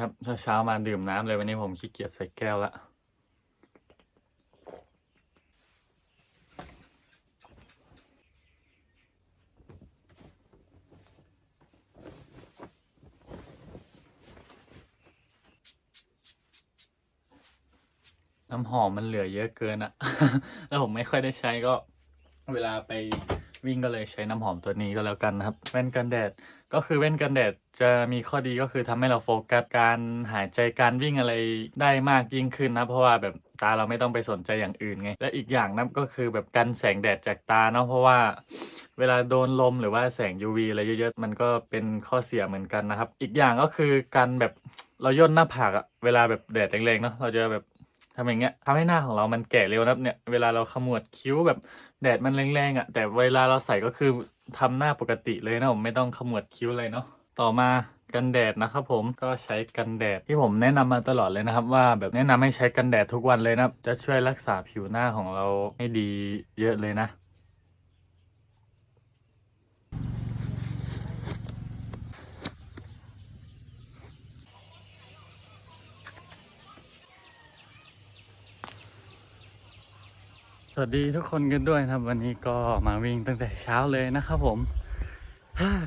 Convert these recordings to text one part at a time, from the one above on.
ครับเช้าๆมาดื่มน้ำเลยวันนี้ผมขี้เกียจใส่แก้วละน้ำหอมมันเหลือเยอะเกินอะ แล้วผมไม่ค่อยได้ใช้ก็ เวลาไปวิ่งก็เลยใช้น้ำหอมตัวนี้ก็แล้วกันนะครับ แว่นกันแดด ก็คือแว่นกันแดดจะมีข้อดีก็คือทำให้เราโฟกัสการหายใจการวิ่งอะไรได้มากยิ่งขึ้นนะ เพราะว่าแบบตาเราไม่ต้องไปสนใจอย่างอื่นไง และอีกอย่างนะก็คือแบบกันแสงแดดจากตาเนาะเพราะว่าเวลาโดนลมหรือว่าแสง UV อะไรเยอะๆมันก็เป็นข้อเสียเหมือนกันนะครับ อีกอย่างก็คือการแบบเราย่นหน้าผากอะเวลาแบบแดดแรงๆเนาะเราจะแบบทำอย่างเงี้ยทำให้หน้าของเรามันแก่เร็วนับเนี่ยเวลาเราขมวดคิ้วแบบแดดมันแรงๆอะแต่เวลาเราใส่ก็คือ ทำหน้าปกติเลยนะผมไม่ต้องขมวดคิ้วเลยเนาะต่อมากันแดดนะครับผมก็ใช้กันแดดที่ผมแนะนำมาตลอดเลยนะครับ ว่าแบบแนะนำให้ใช้กันแดดทุกวันเลยนะจะช่วยรักษาผิวหน้าของเราให้ดีเยอะเลยนะ วัสดีทุกคนกันด้วยนะครับ วันนี้ก็มาวิ่งตั้งแต่เช้าเลยนะครับผม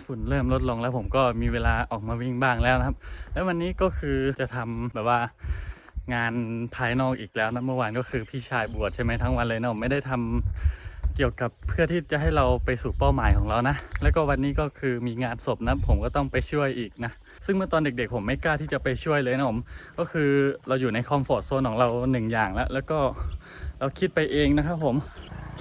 ฝุ่นเริ่มลดลงแล้วผมก็มีเวลาออกมาวิ่งบ้างแล้วนะครับ แล้ววันนี้ก็คือจะทำแบบว่างานภายนอกอีกแล้วนะเมื่อวานก็คือพี่ชายบวชใช่ไหมทั้งวันเลยนะผมไม่ได้ทำเกี่ยวกับเพื่อที่จะให้เราไปสู่เป้าหมายของเรานะ แล้วก็วันนี้ก็คือมีงานศพนะผมก็ต้องไปช่วยอีกนะ ซึ่งเมื่อตอนเด็กๆ ผมไม่กล้าที่จะไปช่วยเลยนะผม ก็คือเราอยู่ในคอมฟอร์ทโซนของเราหนึ่งอย่างแล้ว แล้วก็ เราคิดไปเองนะครับผม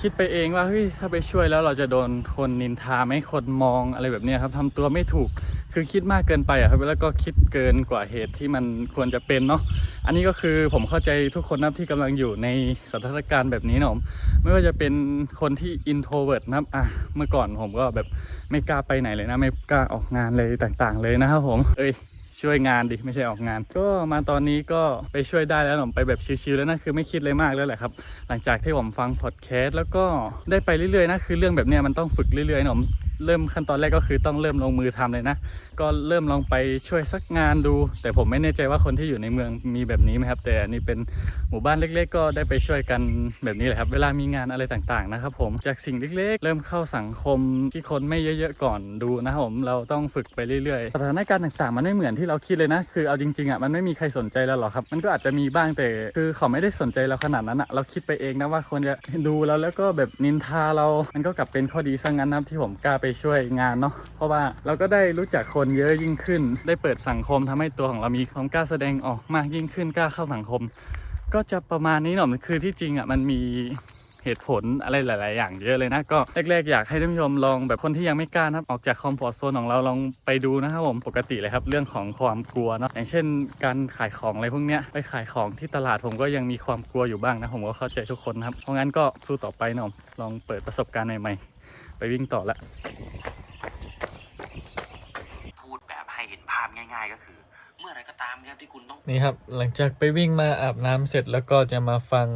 คิดไปเองว่าเฮ้ยถ้าไปช่วยแล้วเราจะโดนคนนินทาไหมคนมองอะไรแบบนี้ครับทำตัวไม่ถูกคือคิดมากเกินไปอะครับแล้วก็คิดเกินกว่าเหตุที่มันควรจะเป็นเนาะอันนี้ก็คือผมเข้าใจทุกคนนะที่กำลังอยู่ในสถานการณ์แบบนี้นะไม่ว่าจะเป็นคนที่ introvert นะครับอะเมื่อก่อนผมก็แบบไม่กล้าไปไหนเลยนะ ไม่กล้าออกงานเลยต่างๆ เลยนะครับผมเอ้ย ช่วยงานดิไม่ใช่ออกงาน ก็มาตอนนี้ก็ไปช่วยได้แล้วผมไปแบบชิลๆแล้วนะคือไม่คิดเลยมากแล้วแหละครับ หลังจากที่ผมฟังพอดแคสต์แล้วก็ได้ไปเรื่อยๆนะคือเรื่องแบบเนี้ยมันต้องฝึกเรื่อยๆนะผม เริ่มขั้นตอนแรกก็คือต้องเริ่มลงมือทำเลยนะ ก็เริ่มลองไปช่วยสักงานดู แต่ผมไม่แน่ใจว่าคนที่อยู่ในเมืองมีแบบนี้ไหมครับ แต่อันนี้เป็นหมู่บ้านเล็ก ๆ ก็ได้ไปช่วยกันแบบนี้แหละครับ เวลามีงานอะไรต่างๆนะครับผมจากสิ่งเล็กๆ เริ่มเข้าสังคมที่คนไม่เยอะๆก่อนดูนะครับผมเราต้องฝึกไปเรื่อยๆสถานการณ์ต่างๆ มันไม่เหมือนที่เราคิดเลยนะ คือเอาจริงๆอะมันไม่มีใครสนใจเราหรอกครับ มันก็อาจจะมีบ้างแต่คือเขาไม่ได้สนใจเราขนาดนั้นอะเราคิดไปเองนะว่าคนจะดูเราแล้วก็แบบนินทาเรา มันก็กลับเป็นข้อดีซะงั้นนะที่ผมกล้าไปช่วยงานเนาะเพราะว่าเราก็ได้รู้จักคนเยอะยิ่งขึ้น ได้เปิดสังคมทำให้ตัวของเรามีความกล้าแสดงออกมากยิ่งขึ้นกล้าเข้าสังคม ก็จะประมาณนี้หน่อยคือที่จริงอะมันมีเหตุผลอะไรหลาย ๆ อย่างเยอะเลยนะ ก็แรก ๆ อยากให้ท่านผู้ชมลองแบบคนที่ยังไม่กล้านะครับออกจากคอมฟอร์ทโซนของเราลองไปดูนะครับผมปกติเลยครับ เรื่องของความกลัวเนาะอย่างเช่น การขายของอะไรพวกเนี้ยไปขายของที่ตลาดผมก็ยังมีความกลัวอยู่บ้างนะ ผมก็เข้าใจทุกคนครับ เพราะงั้นก็สู้ต่อไปเนาะลองเปิดประสบการณ์ใหม่ ๆ ไปวิ่งต่อละพูดแบบให้เห็นภาพง่าย ๆ ก็คือ เมื่อไหรก็ตามครับที่คุณต้องนี่ครับ หลังจากไปวิ่งมาอาบน้ำเสร็จแล้วก็จะมาฟัง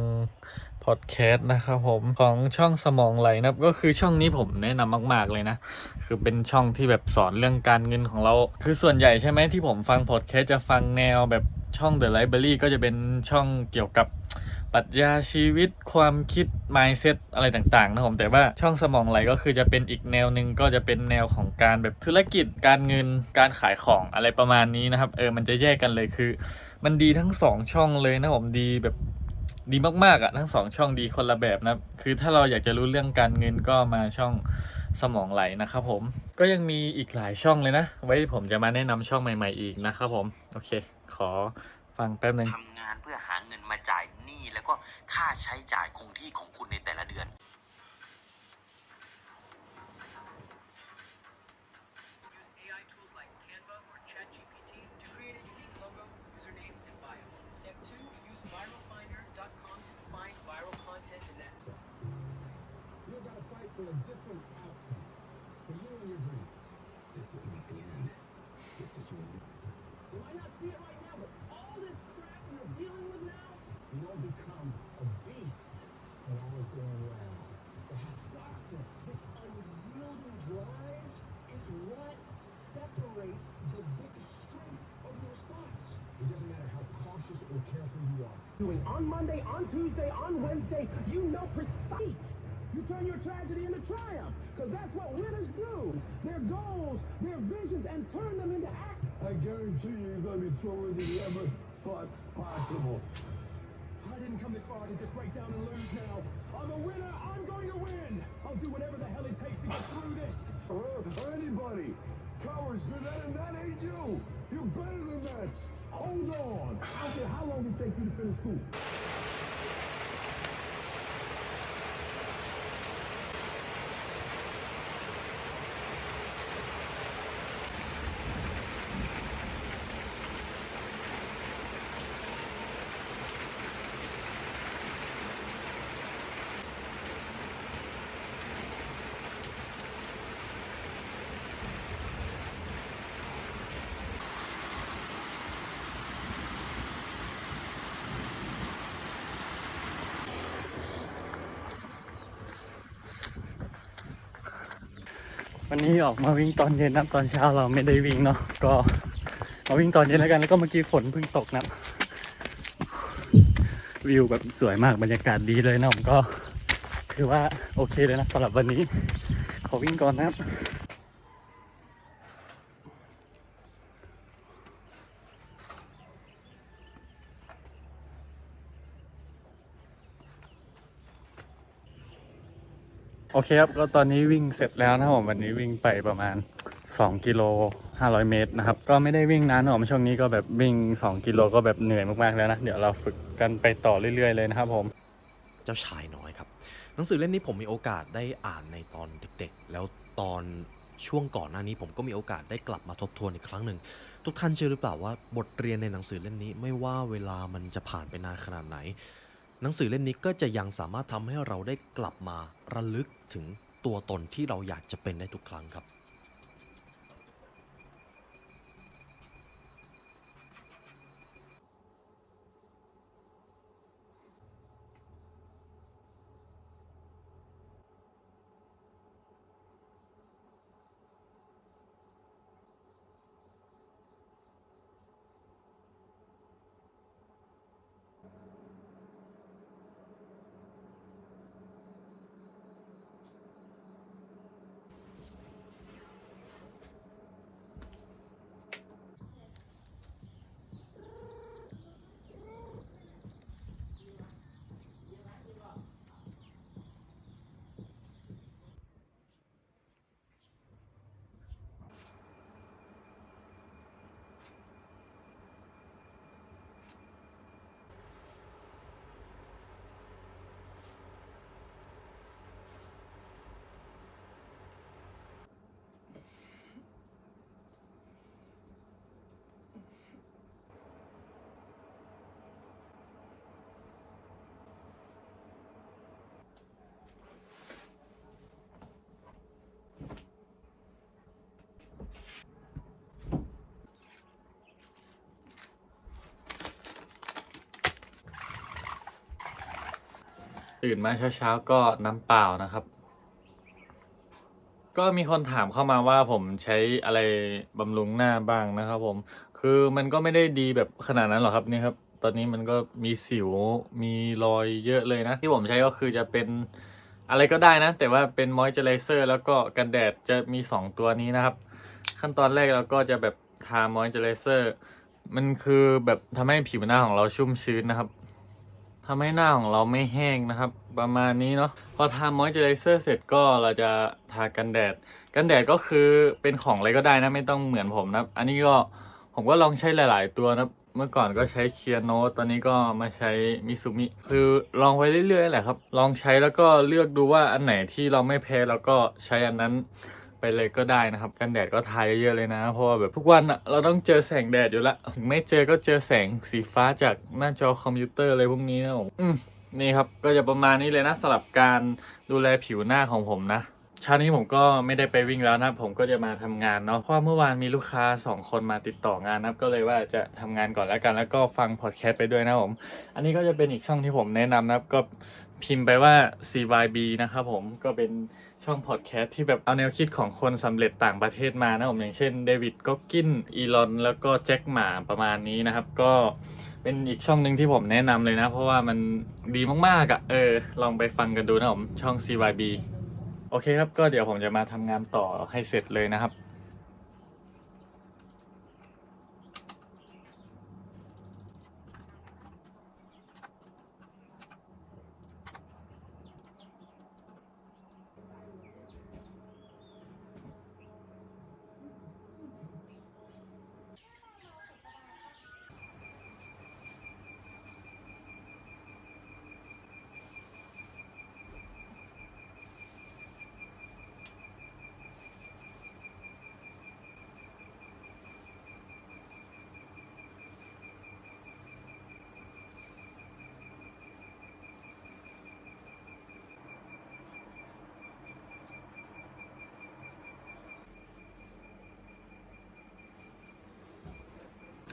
พอดแคสต์นะครับผมของช่องสมองไหลนะครับก็คือช่องนี้ผมแนะนำมาก ๆเลยนะ คือเป็นช่องที่แบบสอนเรื่องการเงินของเรา คือส่วนใหญ่ใช่ไหมที่ผมฟังพอดแคสต์จะฟังแนวแบบช่อง The Library ก็จะเป็นช่องเกี่ยวกับป รัชญาชีวิตความคิด mindset อะไรต่างๆนะผมแต่ว่าช่องสมองไหลก็คือจะเป็นอีกแนวหนึ่งก็จะเป็นแนวของการแบบธุรกิจการเงินการขายของอะไรประมาณนี้นะครับเออมันจะแยกกันเลยคือ มันดีทั้งสองช่องเลยนะผมดีแบบดีมากๆอะ่ะทั้งสองช่องดีคนละแบบนะคือถ้าเราอยากจะรู้เรื่องการเงินก็มาช่องสมองไหลนะครับผมก็ยังมีอีกหลายช่องเลยนะ ไว้ผมจะมาแนะนำช่องใหม่ ๆอีกนะครับผม โอเค ขอฟังแป๊บหนึงทำงานเพื่อหาเงินมาจ่าย แล้วก็ค่าใช้จ่ายคงที่ของคุณในแต่ละเดือน more careful you are. doing on Monday, on Tuesday, on Wednesday. You know precisely. You turn your tragedy into triumph, because that's what winners do. Their goals, their visions, and turn them into act. I guarantee you, you're going to be thrown than you ever thought possible. I didn't come this far to just break down and lose now. I'm a winner. I'm going to win. I'll do whatever the hell it takes to get through this. Or, or anybody. Cowards do that, and that ain't you. You're better than that. Hold on. I don't care how long it take you to finish school. วันนี้ออกมาวิ่งตอนเย็นนะตอนเช้าเราไม่ได้วิ่งเนาะก็มาวิ่งตอนเย็นแล้วกันแล้วก็เมื่อกี้ฝนเพิ่งตกนะวิวแบบสวยมากบรรยากาศดีเลยนะผมก็ถือว่าโอเคเลยนะสำหรับวันนี้ ขอวิ่งก่อนนะครับ โอเคครับ ก็ตอนนี้วิ่งเสร็จแล้วนะครับผมวันนี้วิ่งไปประมาณ 2 กิโล 500 เมตรนะครับ ก็ไม่ได้วิ่งนานหรอกช่วงนี้ก็แบบวิ่ง 2 กิโลก็แบบเหนื่อยมากๆแล้วนะ เดี๋ยวเราฝึกกันไปต่อเรื่อย ๆ เลยนะครับผม เจ้าชายน้อยครับ หนังสือเล่มนี้ผมมีโอกาสได้อ่านในตอนเด็กๆ แล้วตอนช่วงก่อนหน้านี้ผมก็มีโอกาสได้กลับมาทบทวนอีกครั้งหนึ่ง ทุกท่านเชื่อหรือเปล่าว่าบทเรียนในหนังสือเล่มนี้ไม่ว่าเวลามันจะผ่านไปนานขนาดไหน หนังสือเล่มนี้ก็จะยังสามารถทำให้เราได้กลับมาระลึกถึงตัวตนที่เราอยากจะเป็นได้ทุกครั้งครับ ตื่นมาเช้าๆก็น้ำเปล่านะครับ ก็มีคนถามเข้ามาว่าผมใช้อะไรบำรุงหน้าบ้างนะครับ ผม คือมันก็ไม่ได้ดีแบบขนาดนั้นหรอกครับนี่ครับ ตอนนี้มันก็มีสิวมีรอยเยอะเลยนะ ที่ผมใช้ก็คือจะเป็นอะไรก็ได้นะ แต่ว่าเป็นมอยเจอไรเซอร์แล้วก็กันแดดจะมี 2 ตัวนี้นะครับ ขั้นตอนแรกเราก็จะแบบทามอยเจอไรเซอร์มันคือแบบทำให้ผิวหน้าของเราชุ่มชื้นนะครับ ทำให้หน้าของเราไม่แห้งนะครับ ประมาณนี้เนาะพอทามอยเจอไรเซอร์เสร็จก็เราจะทากันแดด กันแดดก็คือเป็นของอะไรก็ได้นะไม่ต้องเหมือนผมนะอันนี้ก็ผมก็ลองใช้หลาย ๆ ตัวนะเมื่อก่อนก็ใช้เคียโนตตอนนี้ก็มาใช้มิซูมิคือลองไปเรื่อยๆแหละครับ ลองใช้แล้วก็เลือกดูว่าอันไหนที่เราไม่แพ้แล้วก็ใช้อันนั้น ไปเลยก็ได้นะครับ กันแดดก็ทาเยอะๆเลยนะ เพราะว่าแบบทุกวันอะเราต้องเจอแสงแดดอยู่ละถึงไม่เจอก็เจอแสงสีฟ้าจากหน้าจอคอมพิวเตอร์อะไรพวกนี้นะผมอืมนี่ครับก็จะประมาณนี้เลยนะสำหรับการดูแลผิวหน้าของผมนะเช้านี้ผมก็ไม่ได้ไปวิ่งแล้วนะผมก็จะมาทำงานเนาะเพราะว่าเมื่อวานมีลูกค้าสองคนมาติดต่องานนับก็เลยว่าจะทำงานก่อนแล้วกันแล้วก็ฟังพอดแคสต์ไปด้วยนะผม อันนี้ก็จะเป็นอีกช่องที่ผมแนะนำนับก็ พิมพ์ไปว่า CYB นะครับผมก็เป็นช่องพอดแคสต์ที่แบบเอาแนวคิดของคนสำเร็จต่างประเทศมานะผมอย่างเช่นเดวิดก็กินอีลอนแล้วก็แจ็คหมาประมาณนี้นะครับ ก็เป็นอีกช่องหนึ่งที่ผมแนะนำเลยนะ เพราะว่ามันดีมากๆอะ่ะเออ ลองไปฟังกันดูนะผมช่อง CYB โอเคครับ ก็เดี๋ยวผมจะมาทำงานต่อให้เสร็จเลยนะครับ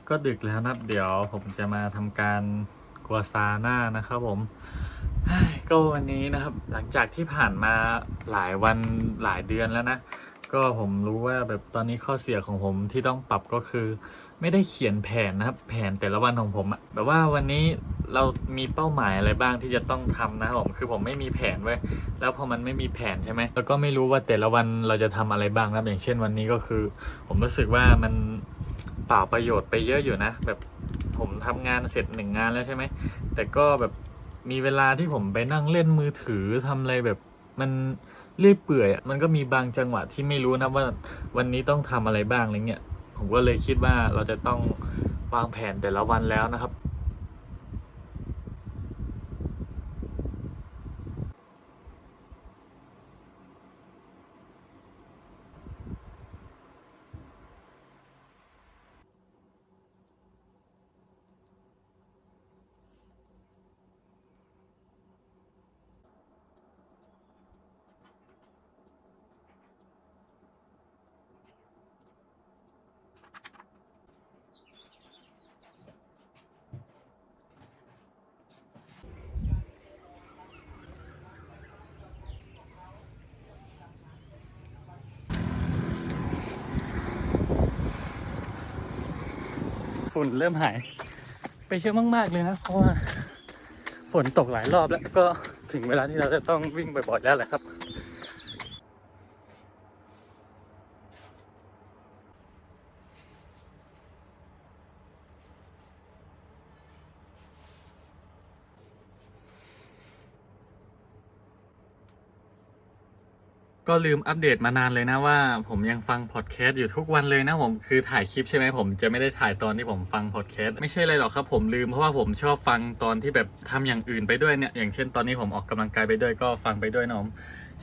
ก็ดึกแล้วนะครับ เดี๋ยวผมจะมาทำการกัวซาน่านะครับผมก็วันนี้นะครับ หลังจากที่ผ่านมาหลายวันหลายเดือนแล้วนะ ก็ผมรู้ว่าแบบตอนนี้ข้อเสียของผมที่ต้องปรับก็คือ ไม่ได้เขียนแผนนะครับ แผนแต่ละวันของผมอะแบบว่าวันนี้เรามีเป้าหมายอะไรบ้างที่จะต้องทำนะครับผมคือผมไม่มีแผนไว้แล้วพอมันไม่มีแผนใช่ไหมแล้วก็ไม่รู้ว่าแต่ละวันเราจะทำอะไรบ้างนะครับอย่างเช่นวันนี้ก็คือ ผมรู้สึกว่ามัน เปล่าประโยชน์ไปเยอะอยู่นะ แบบผมทำงานเสร็จหนึ่งงานแล้วใช่ไหม แต่ก็แบบมีเวลาที่ผมไปนั่งเล่นมือถือทำอะไรแบบมันเรื่อยเปื่อยมันก็มีบางจังหวะที่ไม่รู้นะว่าวันนี้ต้องทำอะไรบ้างอะไรเงี้ยผมก็เลยคิดว่าเราจะต้องวางแผนแต่ละวันแล้วนะครับ ฝุ่นเริ่มหาย ไปเยอะมาก ๆ เลยนะเพราะว่าฝนตกหลายรอบแล้วก็ถึงเวลาที่เราจะต้องวิ่งบ่อยๆแล้วแหละครับ ก็ลืมอัปเดตมานานเลยนะว่า ผมยังฟังพอดแคสต์อยู่ทุกวันเลยนะผมคือถ่ายคลิปใช่ไหมผมจะไม่ได้ถ่ายตอนที่ผมฟังพอดแคสต์ไม่ใช่อะไรหรอกครับผมลืมเพราะว่าผมชอบฟังตอนที่แบบทำอย่างอื่นไปด้วยเนี่ยอย่างเช่นตอนนี้ผมออกกำลังกายไปด้วยก็ฟังไปด้วยนะผม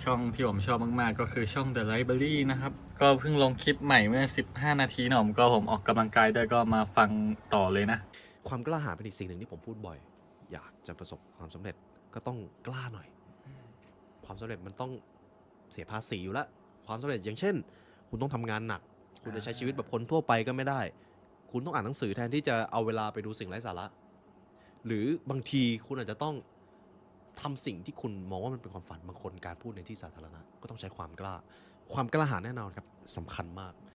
ช่องที่ผมชอบมากๆ ก็คือช่อง The Library นะครับ ก็เพิ่งลงคลิปใหม่เมื่อ 15 นาทีนะผมก็ผมออกกำลังกายด้วยก็มาฟังต่อเลยนะ ความกล้าหาญเป็นอีกสิ่งหนึ่งที่ผมพูดบ่อย อยากจะประสบความสำเร็จก็ต้องกล้าหน่อย ความสำเร็จมันต้อง เสียภาษีอยู่แล้วความสำเร็จอย่างเช่น คุณต้องทำงานหนัก คุณจะใช้ชีวิตแบบคนทั่วไปก็ไม่ได้ คุณต้องอ่านหนังสือแทนที่จะเอาเวลาไปดูสิ่งไร้สาระ หรือบางทีคุณอาจจะต้องทำสิ่งที่คุณมองว่ามันเป็นความฝันบางคนการพูดในที่สาธารณะ ก็ต้องใช้ความกล้า ความกล้าหาญแน่นอนครับสำคัญมาก